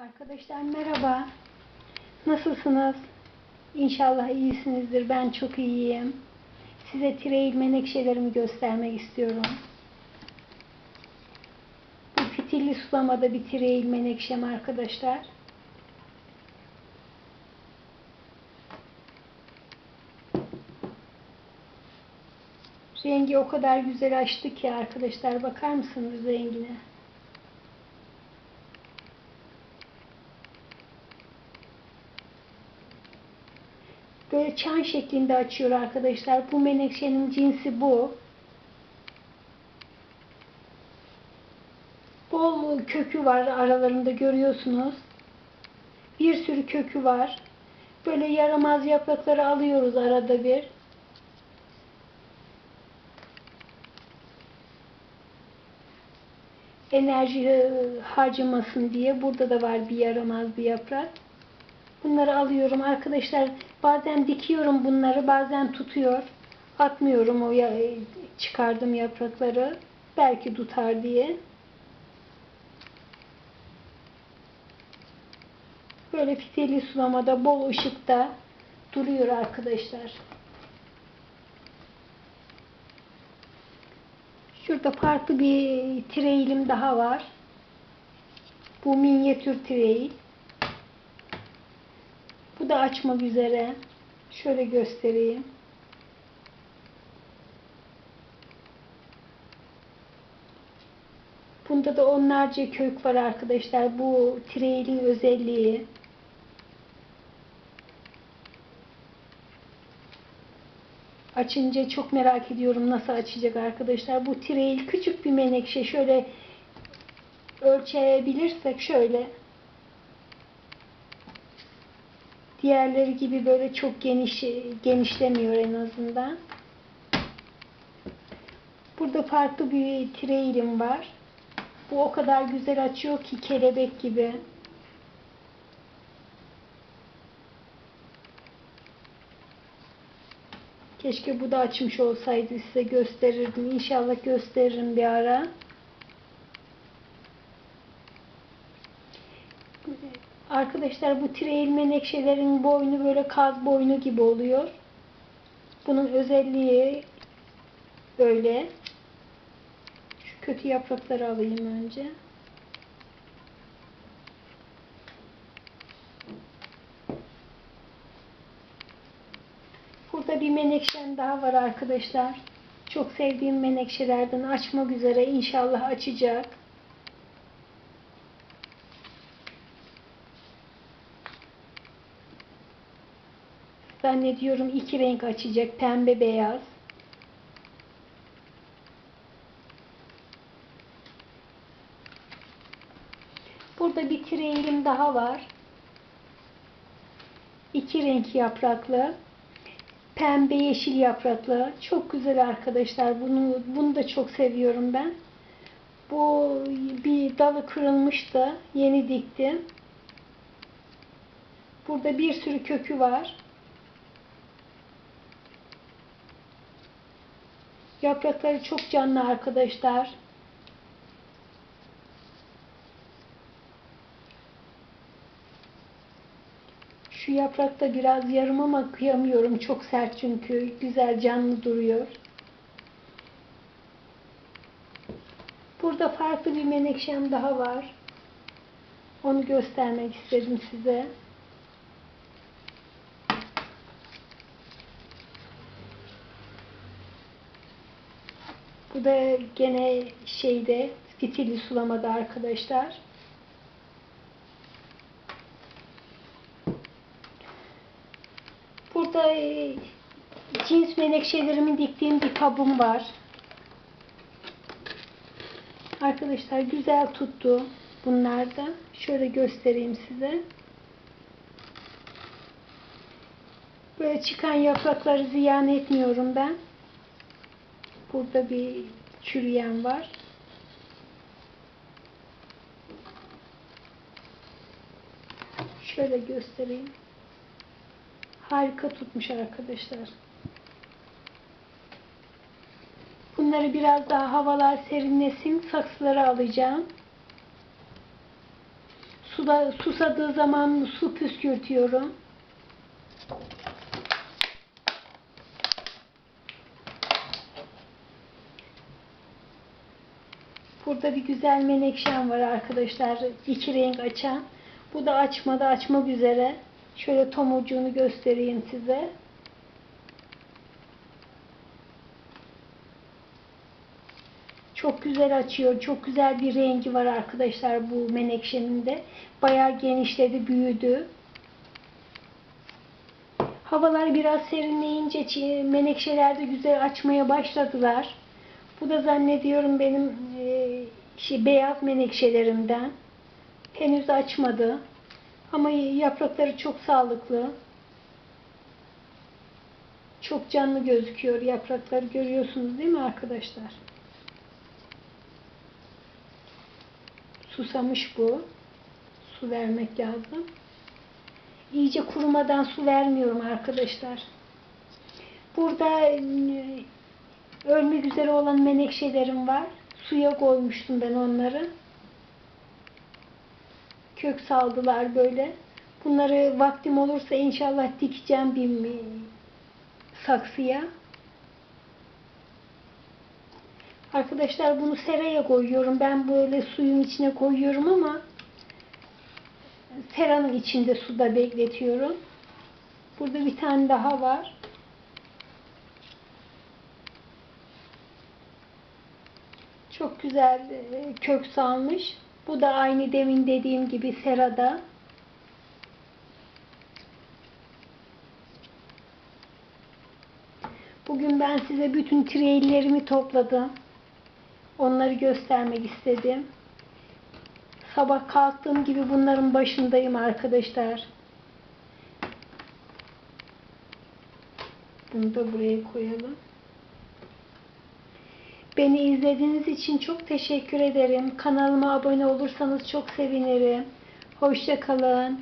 Arkadaşlar merhaba. Nasılsınız? İnşallah iyisinizdir. Ben çok iyiyim. Size tireil menekşelerimi göstermek istiyorum. Bu fitilli sulamada bir tireil menekşem arkadaşlar. Rengi o kadar güzel açtı ki arkadaşlar bakar mısınız rengine? Böyle çan şeklinde açıyor arkadaşlar. Bu menekşenin cinsi bu. Bol kökü var aralarında görüyorsunuz. Bir sürü kökü var. Böyle yaramaz yaprakları alıyoruz arada bir. Enerji e, harcamasın diye. Burada da var bir yaramaz bir yaprak. Bunları alıyorum arkadaşlar. Bazen dikiyorum bunları, bazen tutuyor. Atmıyorum o ya, çıkardım yaprakları. Belki tutar diye. Böyle fitili sulamada, bol ışıkta duruyor arkadaşlar. Şurada farklı bir trailim daha var. Bu minyatür trail. Bu da açmak üzere. Şöyle göstereyim. Bunda da onlarca kök var arkadaşlar. Bu trail'in özelliği. Açınca çok merak ediyorum nasıl açacak arkadaşlar. Bu trail küçük bir menekşe. Şöyle ölçebilirsek şöyle Diğerleri gibi böyle çok geniş genişlemiyor en azından. Burada farklı bir trailim var. Bu o kadar güzel açıyor ki kelebek gibi. Keşke bu da açmış olsaydı size gösterirdim. İnşallah gösteririm bir ara. Arkadaşlar bu trail menekşelerin boynu böyle kaz boynu gibi oluyor. Bunun özelliği böyle. Şu kötü yaprakları alayım önce. Burada bir menekşem daha var arkadaşlar. Çok sevdiğim menekşelerden açmak üzere. İnşallah açacak. Zannediyorum iki renk açacak. Pembe beyaz. Burada bir trailim daha var. İki renk yapraklı. Pembe yeşil yapraklı. Çok güzel arkadaşlar. Bunu, bunu da çok seviyorum ben. Bu bir dalı kırılmıştı. Yeni diktim. Burada bir sürü kökü var. Yaprakları çok canlı arkadaşlar. Şu yaprakta biraz yarım ama kıyamıyorum. Çok sert çünkü. Güzel canlı duruyor. Burada farklı bir menekşem daha var. Onu göstermek istedim size. Bu da gene şeyde fitilli sulamada arkadaşlar. Burada e, cins menekşelerimi diktiğim bir kabım var. Arkadaşlar güzel tuttu bunlar da. Şöyle göstereyim size. Böyle çıkan yaprakları ziyan etmiyorum ben. Burada bir çürüyen var. Şöyle göstereyim. Harika tutmuş arkadaşlar. Bunları biraz daha havalar serinlesin. Saksılara alacağım. Suda, susadığı zaman su püskürtüyorum. Burada bir güzel menekşem var arkadaşlar. İki renk açan. Bu da açmadı açmak üzere. Şöyle tomurcuğunu göstereyim size. Çok güzel açıyor. Çok güzel bir rengi var arkadaşlar bu menekşenin de. Bayağı genişledi, büyüdü. Havalar biraz serinleyince menekşeler de güzel açmaya başladılar. Bu da zannediyorum benim e, beyaz menekşelerimden. Henüz açmadı. Ama yaprakları çok sağlıklı. Çok canlı gözüküyor yaprakları görüyorsunuz değil mi arkadaşlar? Susamış bu. Su vermek lazım. İyice kurumadan su vermiyorum arkadaşlar. Burada e, ölmek üzere olan menekşelerim var. Suya koymuştum ben onları. Kök saldılar böyle. Bunları vaktim olursa inşallah dikeceğim bir saksıya. Arkadaşlar bunu seraya koyuyorum. Ben böyle suyun içine koyuyorum ama seranın içinde suda bekletiyorum. Burada bir tane daha var. Çok güzel e, kök salmış. Bu da aynı demin dediğim gibi serada. Bugün ben size bütün treylerimi topladım. Onları göstermek istedim. Sabah kalktığım gibi bunların başındayım arkadaşlar. Bunu da buraya koyalım. Beni izlediğiniz için çok teşekkür ederim. Kanalıma abone olursanız çok sevinirim. Hoşça kalın.